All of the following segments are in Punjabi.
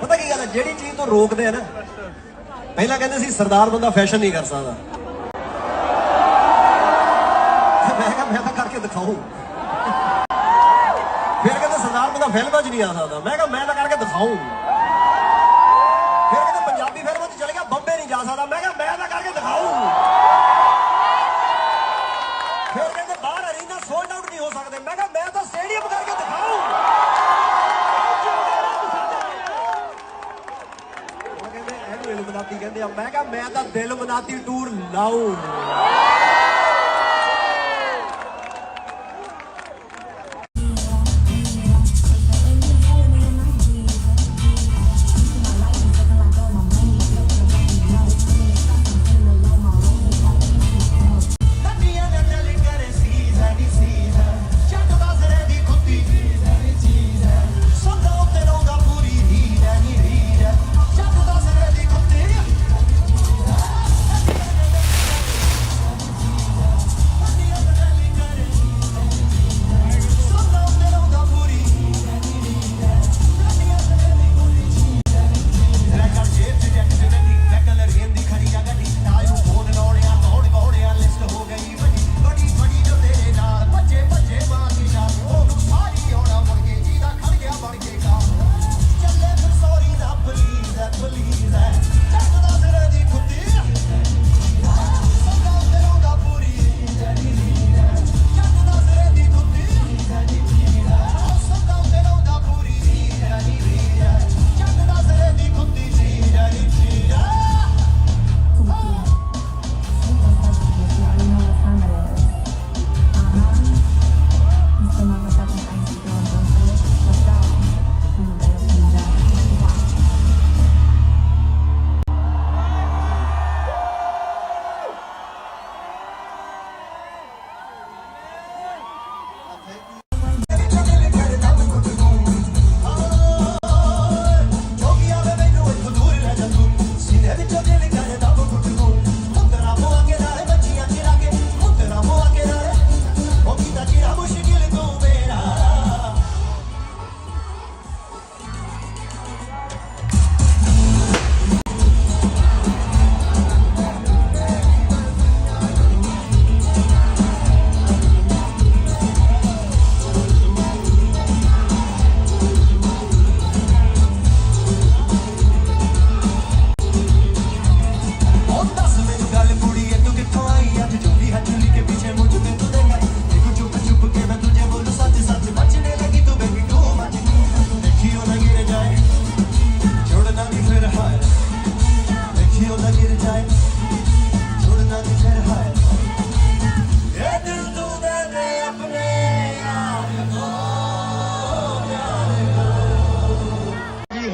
ਪਤਾ ਕੀ ਗੱਲ ਹੈ, ਜਿਹੜੀ ਚੀਜ਼ ਤੋਂ ਰੋਕਦੇ ਆ ਨਾ, ਪਹਿਲਾਂ ਕਹਿੰਦੇ ਸੀ ਸਰਦਾਰ ਬੰਦਾ ਫੈਸ਼ਨ ਨਹੀਂ ਕਰ ਸਕਦਾ। ਮੈਂ ਕਿਹਾ, ਮੈਂ ਤਾਂ ਕਰਕੇ ਦਿਖਾਉਂ ਫਿਰ ਕਹਿੰਦੇ ਸਰਦਾਰ ਬੰਦਾ ਫਿਲਮਾਂ 'ਚ ਨਹੀਂ ਆ ਸਕਦਾ। ਮੈਂ ਕਿਹਾ, ਮੈਂ ਤਾਂ ਕਰਕੇ ਦਿਖਾਉਂ ਫਿਰ ਕਹਿੰਦੇ ਪੰਜਾਬੀ ਫਿਲਮਾਂ 'ਚ ਚਲੇ ਗਿਆ, ਬੰਬੇ ਨਹੀਂ ਜਾ ਸਕਦਾ। ਮੈਂ ਕਿਹਾ, ਮੈਂ ਤਾਂ ਕਰਕੇ ਦਿਖਾਉਂ ਫਿਰ ਕਹਿੰਦੇ ਬਾਹਰ ਅਰੀਨਾ ਸੋਲਡ ਆਊਟ ਨਹੀਂ ਹੋ ਸਕਦੇ। ਮੈਂ ਕਿਹਾ, ਮੈਂ ਤਾਂ ਸਟੇਡੀਅਮ ਕਰਕੇ ਦਿਖਾਉਂ ਉਹ ਕਹਿੰਦੇ ਇਹਨੂੰ ਇਲਮਨਾਤੀ ਕਹਿੰਦੇ ਆ। ਮੈਂ ਕਿਹਾ ਮੈਂ ਤਾਂ ਦਿਲ ਮਨਾਤੀ ਟੂਰ ਲਾਉਂ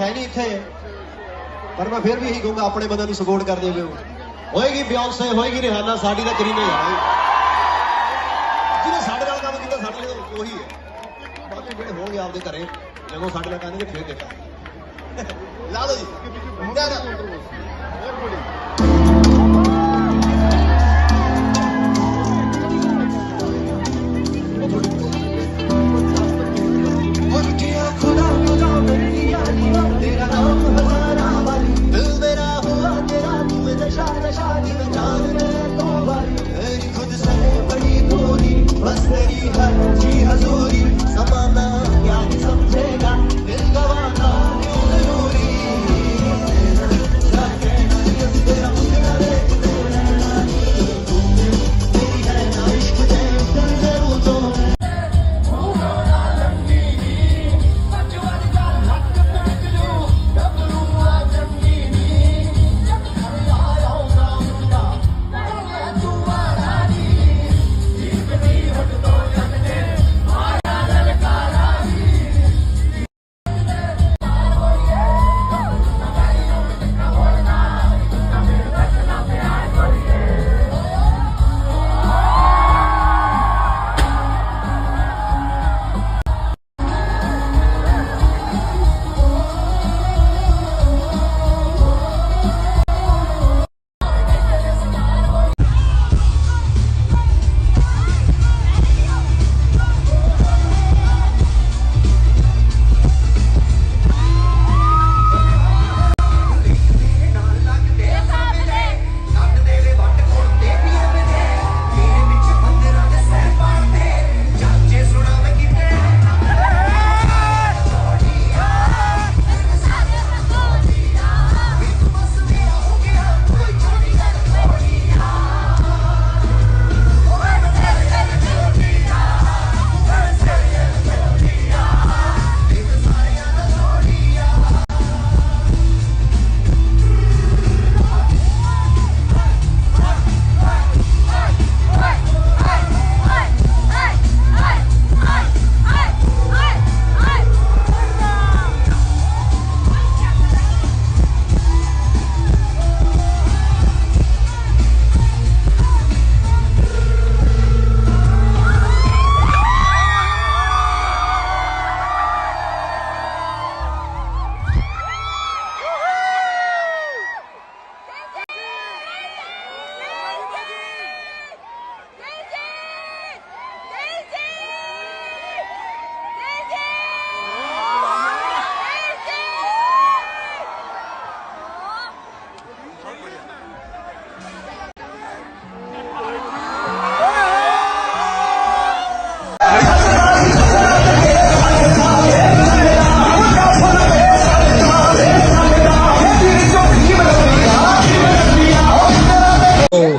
ਹੈ ਨਹੀਂ ਇੱਥੇ। ਪਰ ਮੈਂ ਫਿਰ ਵੀ ਇਹੀ ਕਹੂੰਗਾ, ਆਪਣੇ ਬੰਦਿਆਂ ਨੂੰ ਸਪੋਰਟ ਕਰਦੇ ਹੋਏ। ਹੋਏਗੀ ਬਿਯੋਂਸੇ ਹੋਏਗੀ ਰਿਹਾਨਾ ਸਾਡੀ ਤਾਂ ਕਰੀਨਾ ਯਾਰ। ਜਿਹਨੇ ਸਾਡੇ ਨਾਲ ਕੰਮ ਕੀਤਾ, ਸਾਡੇ ਲਈ ਤਾਂ ਉਹੀ ਹੈ। ਬਾਕੀ ਜਿਹੜੇ ਹੋਣਗੇ ਆਪਦੇ ਘਰੇ, ਜਦੋਂ ਸਾਡੇ ਨਾਲ ਕਰਨਗੇ, ਫਿਰ ਦੇਖਾਂਗੇ। ਲਾ ਲਓ ਜੀ। ਮੁੰਡਿਆਂ ਦਾ। ਉੱਠਿਆ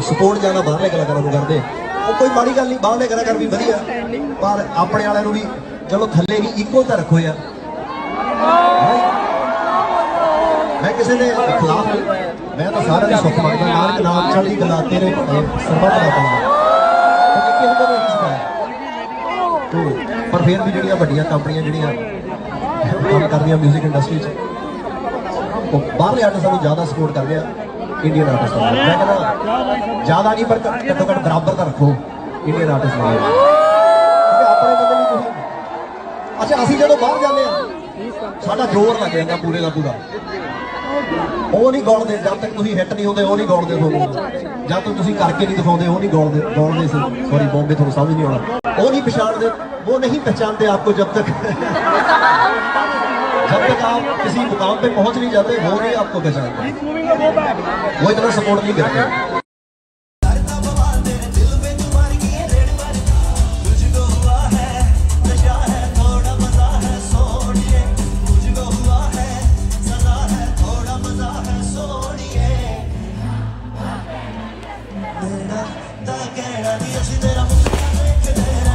ਸਪੋਰਟ ਜ਼ਿਆਦਾ ਬਾਹਰਲੇ ਕਲਾਕਾਰਾਂ ਨੂੰ ਕਰਦੇ ਉਹ ਕੋਈ ਮਾੜੀ ਗੱਲ ਨਹੀਂ, ਬਾਹਰਲੇ ਕਲਾਕਾਰ ਵੀ ਵਧੀਆ। ਪਰ ਆਪਣੇ ਵਾਲਿਆਂ ਨੂੰ ਵੀ ਚਲੋ ਥੱਲੇ ਵੀ ਇਕੁਅਲ ਤਾਂ ਰੱਖੋ ਯਾਰ। ਮੈਂ ਕਿਸੇ ਦੇ ਖਿਲਾਫ ਮੈਂ ਤਾਂ ਸਾਰਿਆਂ ਦੀ ਸੁੱਖ ਮੰਗਦਾ, ਨਾਨਕ ਨਾਮ ਚੜ੍ਹਦੀ ਕਲਾ ਤੇਰੇ ਸਰਬੱਤ ਦਾ ਭਲਾ ਪਰ ਫਿਰ ਵੀ ਜਿਹੜੀਆਂ ਵੱਡੀਆਂ ਕੰਪਨੀਆਂ, ਜਿਹੜੀਆਂ ਕੰਮ ਕਰਦੀਆਂ 뮤직 ਇੰਡਸਟਰੀ 'ਚ, ਉਹ ਬਾਹਰਲੇ ਆਰਟਿਸਟਾਂ ਨੂੰ ਜ਼ਿਆਦਾ ਸਪੋਰਟ ਕਰਦੇ ਆ। ਇੰਡੀਅਨ ਆਰਟਿਸਟ ਨਾਲ ਮੈਂ ਕਹਿੰਦਾ, ਜ਼ਿਆਦਾ ਨਹੀਂ, ਪਰ ਘੱਟੋ ਘੱਟ ਬਰਾਬਰ ਤਾਂ ਰੱਖੋ। ਇੰਡੀਅਨ ਆਰਟਿਸਟ ਨਾਲ ਆਪਣੇ ਬੰਦੇ ਨਹੀਂ ਤੁਸੀਂ। ਅੱਛਾ, ਅਸੀਂ ਜਦੋਂ ਬਾਹਰ ਜਾਂਦੇ ਆ ਸਾਡਾ ਜ਼ੋਰ ਲੱਗ ਜਾਂਦਾ ਪੂਰੇ ਦਾ ਪੂਰਾ। ਉਹ ਨਹੀਂ ਗਾਉਂਦੇ, ਜਦ ਤੱਕ ਤੁਸੀਂ ਹਿੱਟ ਨਹੀਂ ਹੁੰਦੇ, ਉਹ ਨਹੀਂ ਗਾਉਂਦੇ ਤੁਹਾਨੂੰ। ਜਦ ਤੱਕ ਤੁਸੀਂ ਕਰਕੇ ਨਹੀਂ ਦਿਖਾਉਂਦੇ, ਉਹ ਨਹੀਂ ਗਾਉਂਦੇ ਸੀ ਸੌਰੀ ਬੰਬੇ ਤੁਹਾਨੂੰ ਸਮਝ ਨਹੀਂ ਆਉਣਾ। ਉਹ ਨਹੀਂ ਪਛਾਣਦੇ, ਉਹ ਨਹੀਂ ਪਛਾਣਦੇ ਆਪਕੋ ਜਦ ਤੱਕ। जब तक आप किसी मुकाम पे पहुँच नहीं जाते वो नहीं आपको पहचानते। वो इतना सपोर्ट नहीं करते। Dagger, adios y te la música me